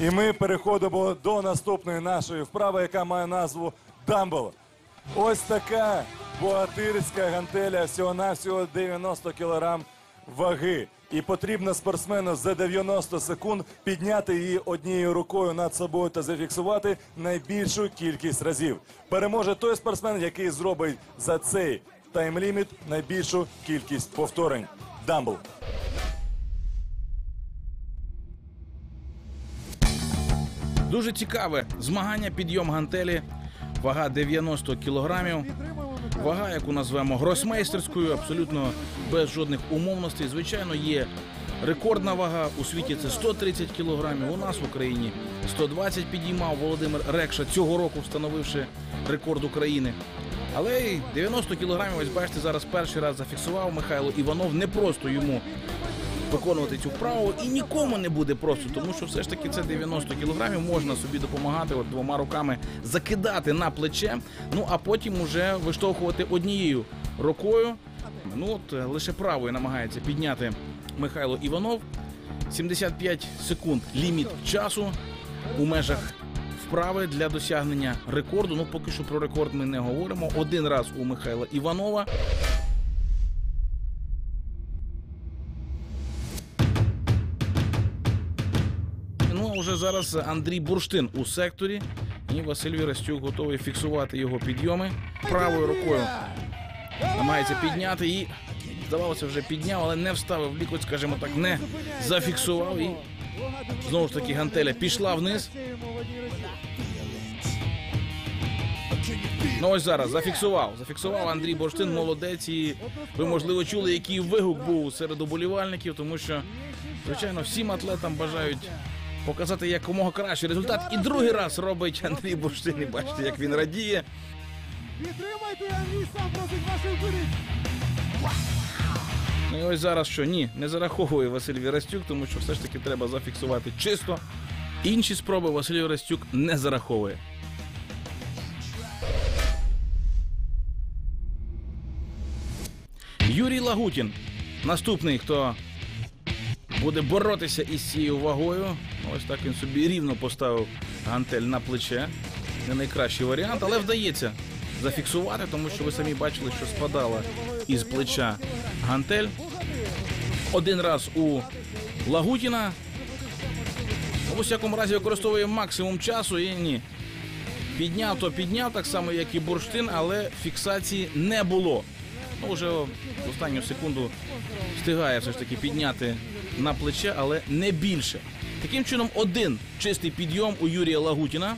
І ми переходимо до наступної нашої вправи, яка має назву Дамбл. Ось така богатирська гантеля, всього-навсього 90 кг ваги. І потрібно спортсмену за 90 секунд підняти її однією рукою над собою та зафіксувати найбільшу кількість разів. Переможе той спортсмен, який зробить за цей таймліміт найбільшу кількість повторень. Дамбл. Дуже цікаве змагання підйом гантелі. Вага 90 кілограмів. Вага, яку назвемо гросмейстерською, абсолютно без жодних умовностей. Звичайно, є рекордна вага. У світі це 130 кілограмів. У нас в Україні 120 підіймав Володимир Рекша цього року, встановивши рекорд України. Але й 90 кілограмів, ось бачите, зараз перший раз зафіксував Михайло Іванов. Не просто йому виконувати цю вправу і нікому не буде просто, тому що все ж таки це 90 кілограмів. Можна собі допомагати от двома руками закидати на плече. Ну а потім уже виштовхувати однією рукою. Ну от е, лише правою намагається підняти Михайло Іванов. 75 секунд ліміт часу у межах вправи для досягнення рекорду. Ну поки що про рекорд ми не говоримо. Один раз у Михайла Іванова. А вже зараз Андрій Бурштин у секторі. І Василь Вірастюк готовий фіксувати його підйоми правою рукою. Намагається підняти і здавалося, вже підняв, але не вставив лікоть, скажімо так, не зафіксував. І знову ж таки гантеля пішла вниз. Ну ось зараз зафіксував. Зафіксував Андрій Борштин, молодець. І ви, можливо, чули, який вигук був серед уболівальників, тому що, звичайно, всім атлетам бажають показати якомога кращий результат. І другий раз робить Андрій Борштин. Бачите, як він радіє. Підтримайте, Андрій сам просить вашої вперед. Ну і ось зараз що ні, не зараховує Василь Вірастюк, тому що все ж таки треба зафіксувати чисто. Інші спроби Василь Вірастюк не зараховує. Юрій Лагутін. Наступний, хто буде боротися із цією вагою. Ось так він собі рівно поставив гантель на плече. Не найкращий варіант, але вдається зафіксувати, тому що ви самі бачили, що спадала із плеча гантель. Один раз у Лагутіна. У всякому разі використовує максимум часу і ні. Підняв, то підняв, так само, як і бурштин, але фіксації не було. Ну, вже в останню секунду встигає все ж таки підняти на плече, але не більше. Таким чином, один чистий підйом у Юрія Лагутіна.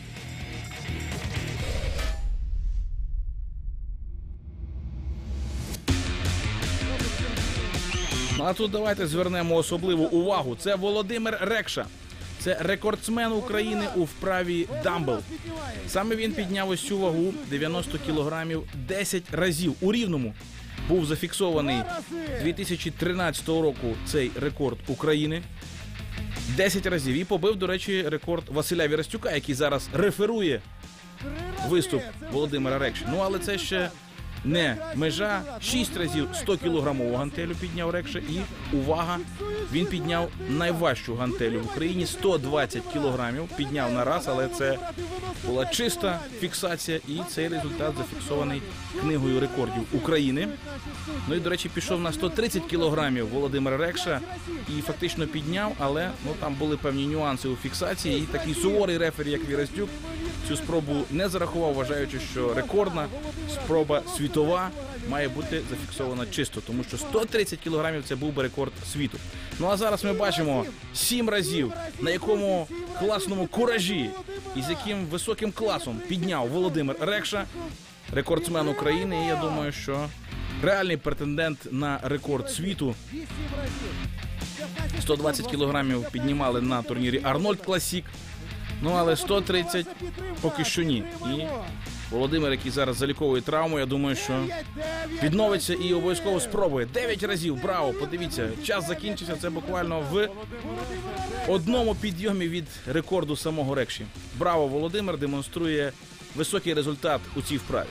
Ну а тут давайте звернемо особливу увагу. Це Володимир Рекша. Це рекордсмен України у вправі дамбл. Саме він підняв ось цю вагу 90 кілограмів 10 разів у рівному. Був зафіксований 2013 року цей рекорд України. 10 разів і побив, до речі, рекорд Василя Вірастюка, який зараз реферує виступ Володимира Рекші. Ну але це ще не межа. Шість разів 100 кілограмову гантелю підняв Рекша. І увага, він підняв найважчу гантелю в Україні 120 кілограмів. Підняв на раз, але це була чиста фіксація, і цей результат зафіксований книгою рекордів України. Ну і до речі, пішов на 130 кілограмів Володимир Рекша і фактично підняв, але ну там були певні нюанси у фіксації. І такий суворий рефері, як Вірастюк, цю спробу не зарахував, вважаючи, що рекордна спроба світова має бути зафіксована чисто, тому що 130 кілограмів це був би рекорд світу. Ну а зараз ми бачимо сім разів, на якому класному куражі і з яким високим класом підняв Володимир Рекша, рекордсмен України. І я думаю, що реальний претендент на рекорд світу. 120 кілограмів піднімали на турнірі Арнольд Класік. Ну але 130 поки що ні. І Володимир, який зараз заліковує травму, я думаю, що відновиться і обов'язково спробує. 9 разів. Браво! Подивіться, час закінчився. Це буквально в одному підйомі від рекорду самого Рекші. Браво, Володимир демонструє високий результат у цій вправі.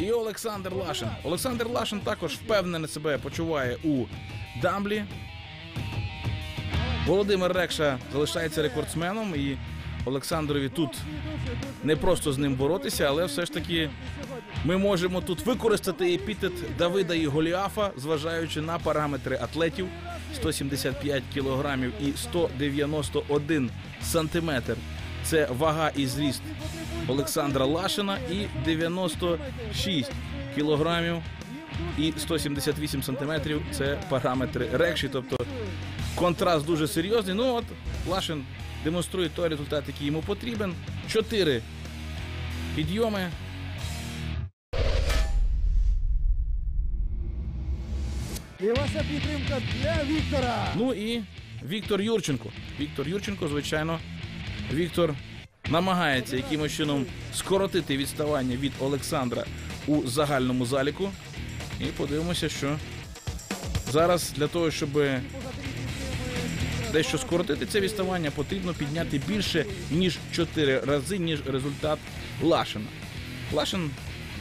І Олександр. Лашин. Олександр Лашин також впевнено себе почуває у дамблі. Володимир Рекша залишається рекордсменом, і Олександрові тут не просто з ним боротися, але все ж таки ми можемо тут використати епітет Давида і Голіафа, зважаючи на параметри атлетів 175 кілограмів і 191 сантиметр. Це вага і зріст Олександра Лашина і 96 кілограмів і 178 сантиметрів. Це параметри Рекші. Тобто контраст дуже серйозний. Ну от Лашин демонструє той результат, який йому потрібен. Чотири підйоми. І ваша підтримка для Віктора. Ну і Віктор Юрченко. Віктор Юрченко, звичайно, Віктор намагається якимось чином скоротити відставання від Олександра у загальному заліку. І подивимося, що зараз для того, щоб дещо скоротити це відставання, потрібно підняти більше ніж 4 рази, ніж результат Лашина. Лашин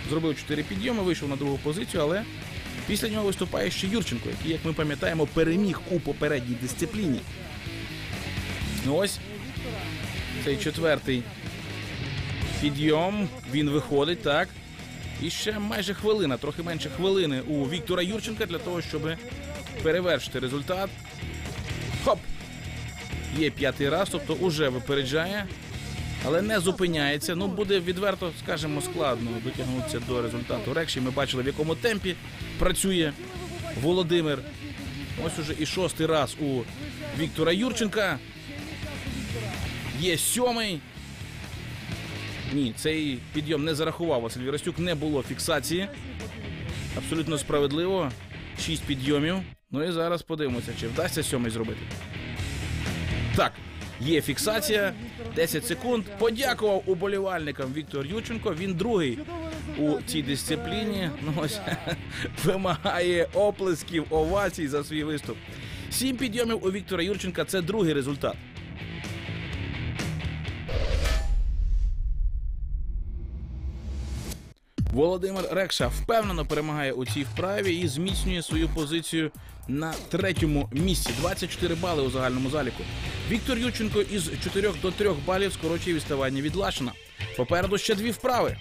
зробив 4 підйоми, вийшов на другу позицію, але після нього виступає ще Юрченко, який, як ми пам'ятаємо, переміг у попередній дисципліні. Ну ось цей четвертий підйом. Він виходить, так. І ще майже хвилина, трохи менше хвилини у Віктора Юрченка для того, щоб перевершити результат. Хоп! Є п'ятий раз, тобто уже випереджає, але не зупиняється. Ну, буде відверто, скажімо, складно дотягнутися до результату. Рекші ми бачили, в якому темпі працює Володимир. Ось уже і шостий раз у Віктора Юрченка. Є сьомий. Ні, цей підйом не зарахував Василь Вірастюк, не було фіксації. Абсолютно справедливо. Шість підйомів. Ну і зараз подивимося, чи вдасться сьомий зробити. Так, є фіксація. 10 секунд. Подякував уболівальникам Віктор Юченко. Він другий у цій дисципліні. Ну ось вимагає оплесків, овацій за свій виступ. Сім підйомів у Віктора Юрченка це другий результат. Володимир Рекша впевнено перемагає у цій вправі і зміцнює свою позицію на третьому місці. 24 бали у загальному заліку. Віктор Юченко із 4 до 3 балів скорочує відставання від Лашина. Попереду ще дві вправи.